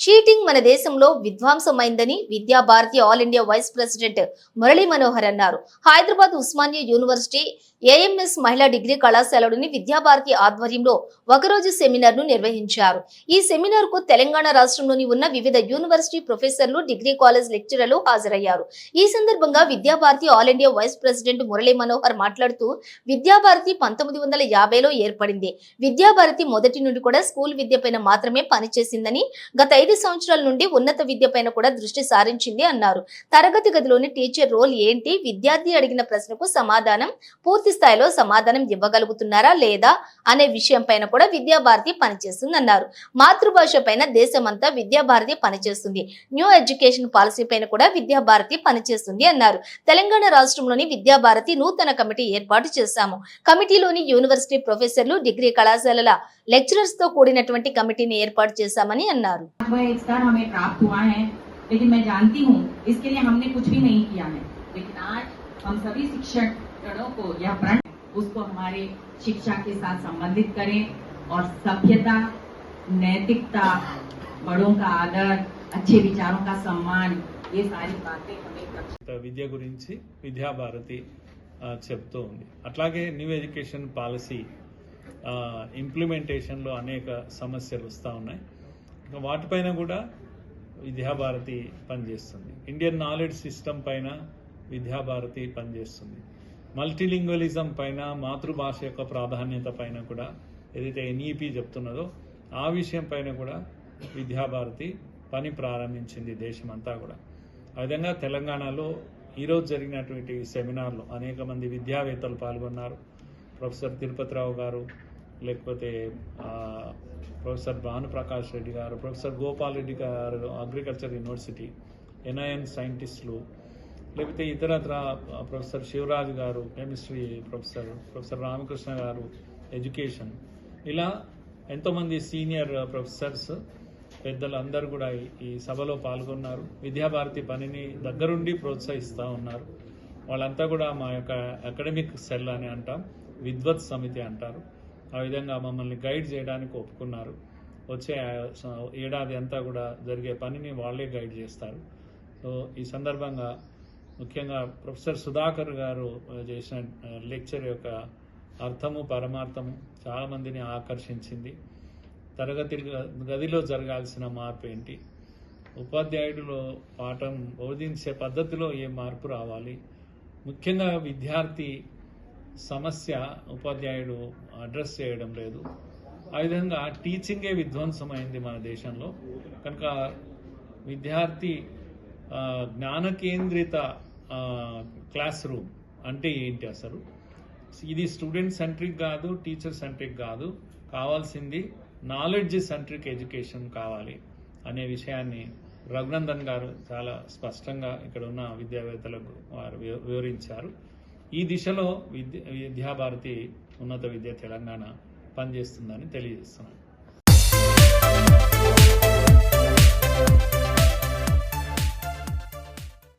Cheating మన దేశంలో విధ్వంసమైందని Vidya Bharati all India vice president Murali Manohar అన్నారు. హైదరాబాద్ ఉస్మానియా యూనివర్సిటీ ఏఎంఎస్ మహిళా డిగ్రీ కళాశాలలోని విద్యాభారతి ఆధ్వర్యంలో ఒకరోజు సెమినార్ను నిర్వహించారు. ఈ సెమినార్కు తెలంగాణ రాష్ట్రంలోని ఉన్న వివిధ యూనివర్సిటీ ప్రొఫెసర్లు డిగ్రీ కాలేజ్ లెక్చరర్లు హాజరయ్యారు. ఈ సందర్భంగా Vidya Bharati all India vice president Murali Manohar మాట్లాడుతూ విద్యాభారతి పంతొమ్మిది వందల యాభైలో ఏర్పడింది. విద్యాభారతి మొదటి నుండి కూడా స్కూల్ విద్య పైన మాత్రమే పనిచేసిందని గత ఐదు సంవత్సరాల నుండి ఉన్నత విద్య పైన కూడా దృష్టి సారించింది అన్నారు. తరగతి గదిలోని టీచర్ రోల్ ఏంటి? విద్యార్థి అడిగిన ప్రశ్నకు సమాధానం పూర్తి స్థాయిలో సమాధానం ఇవ్వగలుగుతున్నారా లేదా అనే విషయం పైన కూడా విద్యాభారతి పనిచేస్తుంది అన్నారు. మాతృభాష పైన దేశమంతా విద్యాభారతి పనిచేస్తుంది. న్యూ ఎడ్యుకేషన్ పాలసీ పైన కూడా విద్యాభారతి పనిచేస్తుంది అన్నారు. తెలంగాణ రాష్ట్రంలోని విద్యాభారతి నూతన కమిటీ ఏర్పాటు చేశాము. కమిటీలోని యూనివర్సిటీ ప్రొఫెసర్లు డిగ్రీ కళాశాలల లెక్చరర్స్తో కూడినటువంటి కమిటీని ఏర్పాటు చేశామని అన్నారు. वह स्तर हमें प्राप्त हुआ है लेकिन मैं जानती हूँ इसके लिए हमने कुछ भी नहीं किया है लेकिन आज हम सभी शिक्षक गणों को यह प्रण है, उसको हमारे शिक्षा के साथ संबंधित करें और सभ्यता नैतिकता बड़ों का आदर अच्छे विचारों का सम्मान ये सारी बातें हमें कक्षा విద్య గురించి విద్యాభారతి ఆ, చెప్తూ ఉంది అట్లాగే న్యూ ఎడ్యుకేషన్ పాలసీ ఆ, ఇంప్లిమెంటేషన్లో అనేక సమస్యలు వస్తూ ఉన్నాయి ఇంకా వాటిపైన కూడా విద్యాభారతి పనిచేస్తుంది. ఇండియన్ నాలెడ్జ్ సిస్టమ్ పైన విద్యాభారతి పనిచేస్తుంది. మల్టీలింగ్వలిజం పైన మాతృభాష యొక్క ప్రాధాన్యత పైన కూడా ఏదైతే ఎన్ఈపి చెప్తున్నదో ఆ విషయం పైన కూడా విద్యాభారతి పని ప్రారంభించింది దేశమంతా కూడా. ఆ విధంగా తెలంగాణలో ఈరోజు జరిగినటువంటి సెమినార్లో అనేక మంది విద్యావేత్తలు పాల్గొన్నారు. ప్రొఫెసర్ తిరుపతిరావు గారు లేకపోతే ప్రొఫెసర్ భానుప్రకాష్ రెడ్డి గారు ప్రొఫెసర్ గోపాల్ రెడ్డి గారు అగ్రికల్చర్ యూనివర్సిటీ ఎన్ఐఎన్ సైంటిస్టులు లేకపోతే ఇతరత్ర ప్రొఫెసర్ శివరాజ్ గారు కెమిస్ట్రీ ప్రొఫెసర్ ప్రొఫెసర్ రామకృష్ణ గారు ఎడ్యుకేషన్. ఇలా ఎంతోమంది సీనియర్ ప్రొఫెసర్స్ పెద్దలు అందరూ కూడా ఈ- ఈ సభలో పాల్గొన్నారు. విద్యాభారతి పనిని దగ్గరుండి ప్రోత్సహిస్తూ ఉన్నారు. వాళ్ళంతా కూడా మా యొక్క అకాడమిక్ సెల్ అని అంటాం విద్వత్ సమితి అంటారు. ఆ విధంగా మమ్మల్ని గైడ్ చేయడానికి ఒప్పుకున్నారు. వచ్చే ఏడాది అంతా కూడా జరిగే పనిని వాళ్ళే గైడ్ చేస్తారు. సో ఈ సందర్భంగా ముఖ్యంగా ప్రొఫెసర్ సుధాకర్ గారు చేసిన లెక్చర్ యొక్క అర్థము పరమార్థము చాలామందిని ఆకర్షించింది. తరగతి గదిలో జరగాల్సిన మార్పు ఏంటి? ఉపాధ్యాయుడిలో పాఠం బోధించే పద్ధతిలో ఏ మార్పు రావాలి? ముఖ్యంగా విద్యార్థి సమస్య ఉపాధ్యాయుడు అడ్రస్ చేయడం లేదు. ఆ విధంగా టీచింగే విధ్వంసమైంది మన దేశంలో. కనుక విద్యార్థి జ్ఞానకేంద్రిత జ్ఞాన కేంద్రిత క్లాస్ రూమ్ అంటే ఏంటి అసలు? ఇది స్టూడెంట్ సెంట్రిక్ కాదు టీచర్ సెంట్రిక్ కాదు. కావాల్సింది నాలెడ్జ్ సెంట్రిక్ ఎడ్యుకేషన్ కావాలి అనే విషయాన్ని రఘునందన్ గారు చాలా స్పష్టంగా ఇక్కడ ఉన్న విద్యావేత్తలకు వారు వివరించారు. ఈ దిశలో విద్య విద్యాభారతి ఉన్నత విద్య తెలంగాణ పనిచేస్తుందని తెలియజేస్తున్నాను.